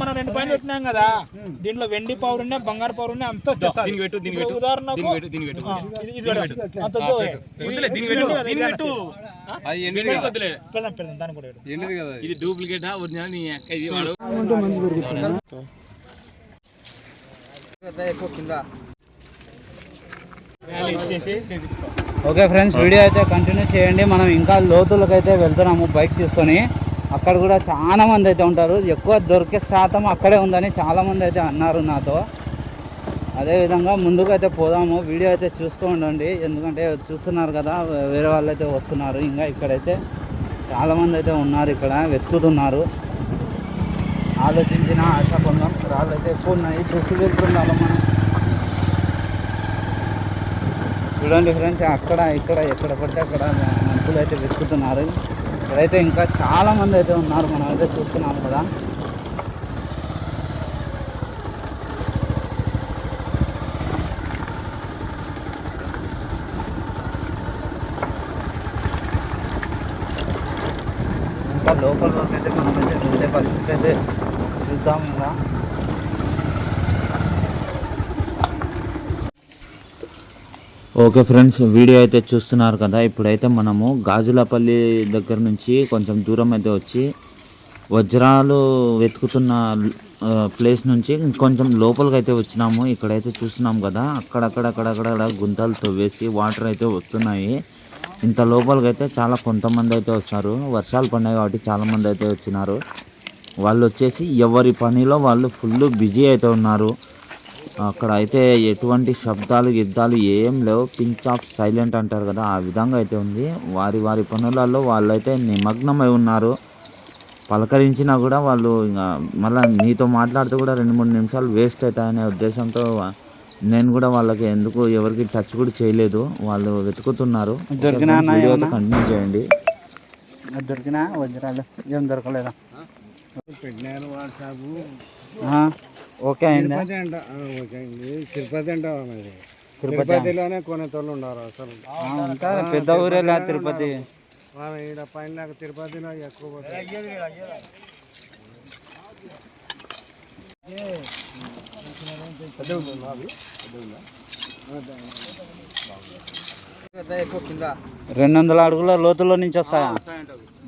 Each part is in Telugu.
మనం రెండు పైన పెట్టినాం కదా. దీంట్లో వెండి పవర్ ఉన్నాయి బంగారు పవర్ ఉన్నాయి అంతా. ఉదాహరణకు ఇది- డూప్లికేటా. ఓకే ఫ్రెండ్స్ వీడియో అయితే కంటిన్యూ చేయండి. మనం ఇంకా లోతులకు అయితే వెళ్తున్నాము బైక్ తీసుకొని. అక్కడ కూడా చాలా మంది అయితే ఉంటారు. ఎక్కువ దొరికే శాతం అక్కడే ఉందని చాలా మంది అయితే అన్నారు నాతో. అదేవిధంగా ముందుకు అయితే పోదాము. వీడియో అయితే చూస్తూ ఉండండి. ఎందుకంటే చూస్తున్నారు కదా వేరే వాళ్ళు అయితే వస్తున్నారు. ఇంకా ఇక్కడైతే చాలామంది అయితే ఉన్నారు ఇక్కడ వెతుకుతున్నారు. ఆలోచించిన ఆశ పొందాం. రాళ్ళు అయితే ఎక్కువ ఉన్నాయి. చూసి వెళ్తుండాలి మనం. చూడండి ఫ్రెండ్స్ అక్కడ ఇక్కడ ఎక్కడ పడితే అక్కడ మనుషులు అయితే వెతుకుతున్నారు. ఇక్కడైతే ఇంకా చాలా మంది అయితే ఉన్నారు మనం అయితే చూస్తున్నాం కదా. ఇంకా లోకల్ వరకు అయితే మనం అయితే పరిస్థితి అయితే చూద్దాం ఇంకా. ఓకే ఫ్రెండ్స్ వీడియో అయితే చూస్తున్నారు కదా. ఇప్పుడైతే మనము గాజులపల్లి దగ్గర నుంచి కొంచెం దూరం అయితే వచ్చి వజ్రాలు వెతుకుతున్న ప్లేస్ నుంచి కొంచెం లోపలికి అయితే వచ్చినాము. ఇక్కడైతే చూస్తున్నాం కదా అక్కడక్కడ గుంతలు తవ్వేసి వాటర్ అయితే వస్తున్నాయి. ఇంత లోపలికి అయితే చాలా కొంతమంది అయితే వస్తారు. వర్షాలు పడినాయి కాబట్టి చాలామంది అయితే వచ్చినారు. వాళ్ళు వచ్చేసి ఎవరి పనిలో వాళ్ళు ఫుల్ బిజీ అయితే ఉన్నారు. అక్కడ అయితే ఎటువంటి శబ్దాలు యుద్ధాలు ఏం లేవు. పించ్ ఆఫ్ సైలెంట్ అంటారు కదా ఆ విధంగా అయితే ఉంది. వారి వారి పనులలో వాళ్ళైతే నిమగ్నమై ఉన్నారు. పలకరించినా కూడా వాళ్ళు ఇంకా మళ్ళీ నీతో మాట్లాడితే కూడా రెండు మూడు నిమిషాలు వేస్ట్ అవుతాయనే ఉద్దేశంతో నేను కూడా వాళ్ళకి ఎందుకు ఎవరికి టచ్ కూడా చేయలేదు. వాళ్ళు వెతుకుతున్నారు? కంటిన్యూ చేయండి. దొరికినా వజ్రాలు ఏం దొరకలేదా? పెట్టినారు వాట్సాప్ ఆ, ఓకే అయిందా తిరుపతి అంట ఆ, ఓకే అండి. తిరుపతి అంటావా మరి. తిరుపతిలోనే కొనేతోళ్ళు ఉన్నారు అసలు. ఆ, ఉంటారు. పెద్ద ఊరేలా తిరుపతి. మన ఈడ పైన తిరుపతిలో ఎక్కువ. రెండు వందల అడుగుల లోతులో నుంచి వస్తాయా?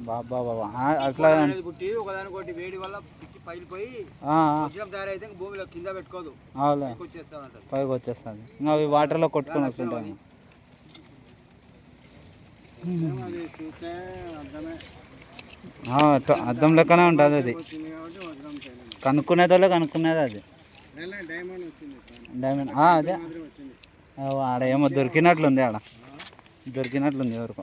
బాబా బాబా. అట్లా పుట్టి వేడి వల్ల పిచ్చి వజ్రం తయారైతే భూమిలో కింద పెట్టుకోదు. పైకి వచ్చేస్తుంది. ఇంకా అవి వాటర్లో కొట్టుకొని వస్తుంటాయి. అద్దం లెక్కనే ఉంటుంది అది. కనుక్కునేదోలే కనుక్కునేది అది. డైమండ్ అదే. ఆడ ఏమో దొరికినట్లుంది ఆడ. దొరికినట్లుంది ఎవరికో.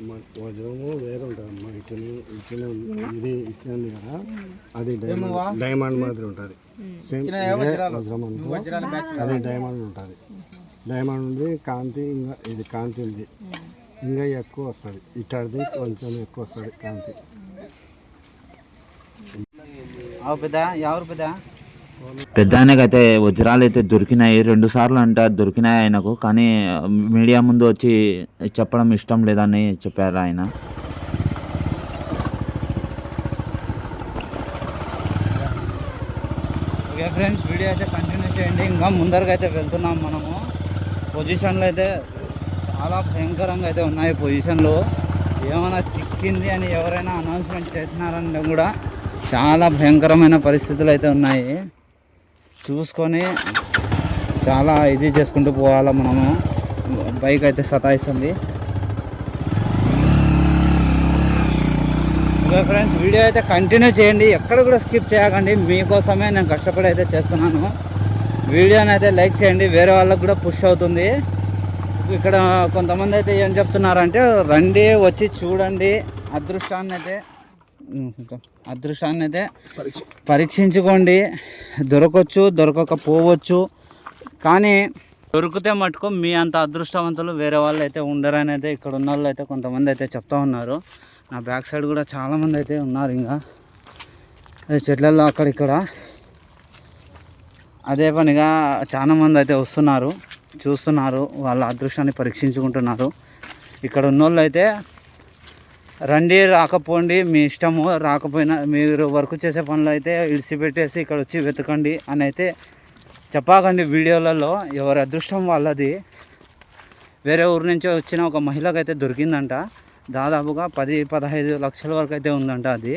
మ- వజ్రము వేరే ఉంటుంది అమ్మా. ఇట్లనే ఇట్లనే ఉంది. ఇది ఇట్లనే ఉంది కదా. అది డైమండ్ డైమండ్ మాదిరి ఉంటుంది. సేమ్ వజ్రం అనుకో. అది డైమండ్ ఉంటుంది. డైమండ్ ఉంది కాంతి ఇంకా ఇది కాంతి ఉంది. ఇంకా ఎక్కువ వస్తుంది. ఇట్టడిది కొంచెం ఎక్కువ వస్తుంది కాంతి. పెద్ద? ఎవరు పెద్ద? పెద్ద ఆయనకైతే వజ్రాలు అయితే దొరికినాయి. రెండు సార్లు అంట దొరికినాయి ఆయనకు. కానీ మీడియా ముందు వచ్చి చెప్పడం ఇష్టం లేదని చెప్పారు ఆయన. ఓకే ఫ్రెండ్స్ వీడియో అయితే కంటిన్యూ చేయండి. ఇంకా ముందరకు అయితే వెళ్తున్నాం మనము. పొజిషన్లు అయితే చాలా భయంకరంగా అయితే ఉన్నాయి పొజిషన్లు ఏమైనా చిక్కింది అని ఎవరైనా అనౌన్స్మెంట్ చేసినారని కూడా చాలా భయంకరమైన పరిస్థితులు అయితే ఉన్నాయి. చూసుకొని చాలా ఇది చేసుకుంటూ పోవాలా మనము. బైక్ అయితే సతాయిస్తుంది. ఓకే ఫ్రెండ్స్ వీడియో అయితే కంటిన్యూ చేయండి. ఎక్కడ కూడా స్కిప్ చేయకండి. మీకోసమే నేను కష్టపడి అయితే చేస్తున్నాను. వీడియోని అయితే లైక్ చేయండి. వేరే వాళ్ళకి కూడా పుష్ అవుతుంది. ఇక్కడ కొంతమంది అయితే ఏం చెప్తున్నారంటే రండి వచ్చి చూడండి అదృష్టాన్ని అయితే అదృష్టాన్ని అయితే పరీక్షించుకోండి. దొరకవచ్చు దొరకకపోవచ్చు. కానీ దొరికితే మటుకు మీ అంత అదృష్టవంతులు వేరే వాళ్ళు అయితే ఉండరని అయితే ఇక్కడ ఉన్న వాళ్ళు అయితే కొంతమంది అయితే చెప్తా ఉన్నారు. నా బ్యాక్ సైడ్ కూడా చాలామంది అయితే ఉన్నారు ఇంకా. చెట్లలో అక్కడిక్కడ అదే పనిగా చాలామంది అయితే వస్తున్నారు చూస్తున్నారు వాళ్ళ అదృష్టాన్ని పరీక్షించుకుంటున్నారు. ఇక్కడ ఉన్నోళ్ళు అయితే రండి రాకపోండి మీ ఇష్టము రాకపోయినా మీరు వర్క్ చేసే పనులు అయితే ఇడిచిపెట్టేసి ఇక్కడ వచ్చి వెతకండి అని అయితే చెప్పకండి వీడియోలలో. ఎవరి అదృష్టం వాళ్ళది. వేరే ఊరు నుంచి వచ్చిన ఒక మహిళకు అయితే దొరికిందంట. దాదాపుగా పది పదహైదు లక్షల వరకు అయితే ఉందంట అది.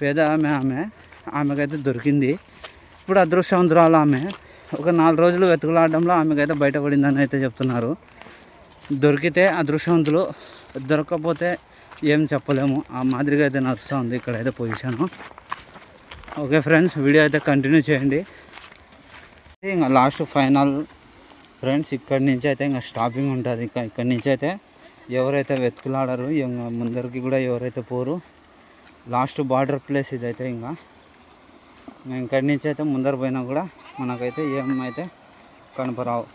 పేద ఆమె ఆమె ఆమెకైతే దొరికింది. ఇప్పుడు అదృష్టవంతురాలు ఆమె. ఒక నాలుగు రోజులు వెతుకులాడడంలో ఆమెకైతే బయటపడిందని అయితే చెప్తున్నారు. దొరికితే అదృష్టవంతులు దొరకకపోతే ఏం చెప్పలేము. ఆ మాదిరిగా అయితే నడుస్తూ ఉంది ఇక్కడైతే పొజిషన్ ఓకే ఫ్రెండ్స్ వీడియో అయితే కంటిన్యూ చేయండి. ఇంకా లాస్ట్ ఫైనల్ ఫ్రెండ్స్ ఇక్కడి నుంచి అయితే ఇంకా స్టాపింగ్ ఉంటుంది. ఇంకా ఇక్కడి నుంచి అయితే ఎవరైతే వెతుకులాడరు ఇంకా ముందరికి కూడా ఎవరైతే పోరు లాస్ట్ బార్డర్ ప్లేస్ ఇదైతే ఇంకా. ఇంకా ఇక్కడి నుంచి అయితే ముందర పోయినా కూడా మనకైతే ఏమైతే కనపరావు.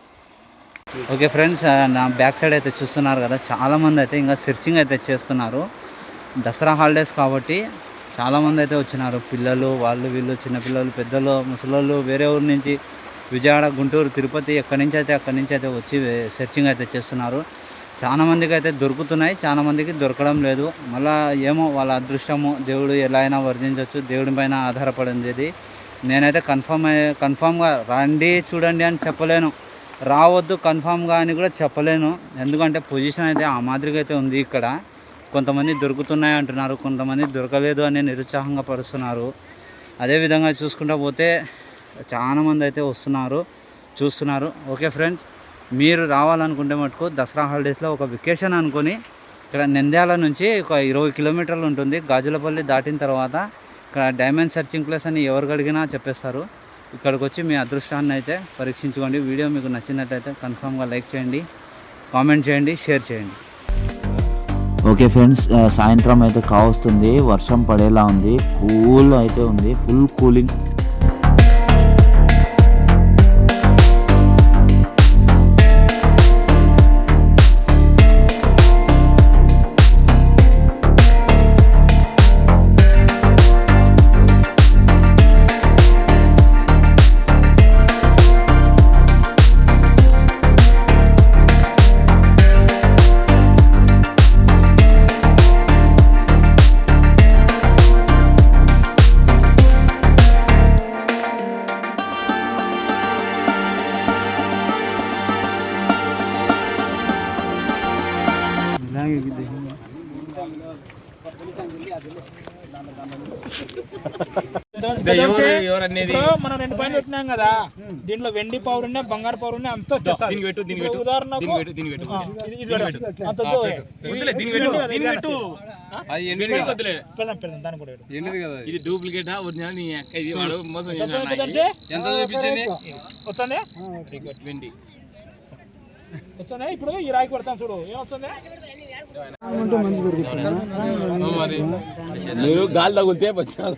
ఓకే ఫ్రెండ్స్ నా బ్యాక్ సైడ్ అయితే చూస్తున్నారు కదా చాలామంది అయితే ఇంకా సెర్చింగ్ అయితే చేస్తున్నారు. దసరా హాలిడేస్ కాబట్టి చాలామంది అయితే వచ్చినారు. పిల్లలు వాళ్ళు వీళ్ళు చిన్నపిల్లలు పెద్దలు ముసలోళ్ళు వేరే ఊరి నుంచి విజయవాడ గుంటూరు తిరుపతి ఎక్కడి నుంచి అయితే అక్కడి నుంచి అయితే వచ్చి సెర్చింగ్ అయితే చేస్తున్నారు. చాలా మందికి అయితే దొరుకుతున్నాయి చాలా మందికి దొరకడం లేదు. మళ్ళీ ఏమో వాళ్ళ అదృష్టము దేవుడు ఎలా అయినా వర్జించవచ్చు దేవుడి పైన ఆధారపడింది ఇది. నేనైతే కన్ఫామ్ కన్ఫామ్గా రండి చూడండి అని చెప్పలేను. రావద్దు కన్ఫామ్గా అని కూడా చెప్పలేను. ఎందుకంటే పొజిషన్ అయితే ఆ మాదిరిగా అయితే ఉంది ఇక్కడ. కొంతమంది దొరుకుతున్నాయి అంటున్నారు కొంతమంది దొరకలేదు అని నిరుత్సాహంగా పరుస్తున్నారు. అదేవిధంగా చూసుకుంటా పోతే చాలామంది అయితే వస్తున్నారు చూస్తున్నారు. ఓకే ఫ్రెండ్స్ మీరు రావాలనుకుంటే మటుకు దసరా హాలిడేస్లో ఒక వెకేషన్ అనుకొని ఇక్కడ నంద్యాల నుంచి ఒక ఇరవై కిలోమీటర్లు ఉంటుంది. గాజులపల్లి దాటిన తర్వాత ఇక్కడ డైమండ్ సర్చింగ్ ప్లేస్ అని ఎవరు అడిగినా చెప్పేస్తారు. ఇక్కడికి వచ్చి మీ అదృష్టాన్ని అయితే పరీక్షించుకోండి. వీడియో మీకు నచ్చినట్లయితే కన్ఫామ్గా లైక్ చేయండి కామెంట్ చేయండి షేర్ చేయండి. ఓకే ఫ్రెండ్స్ సాయంత్రం అయితే కావస్తుంది. వర్షం పడేలా ఉంది. కూల్ అయితే ఉంది. Full cooling. మనం రెండు పైన పెట్టినాం కదా. దీంట్లో వెండి పౌరు ఉన్నాయి బంగారు పౌరు ఉన్నాయి అంత ఉదాహరణకు ఇది- డూప్లికేట్ ఒరిజినల్? నీ అక్క ఇది మోసం ఎంత చూపించింది వస్తుంది? వెండి. వస్తుంది? ఇప్పుడు ఈ రాయి కొడతాం చూడు. ఏమొస్తుంది? మరి గాలి తగులితే బచ్చాలు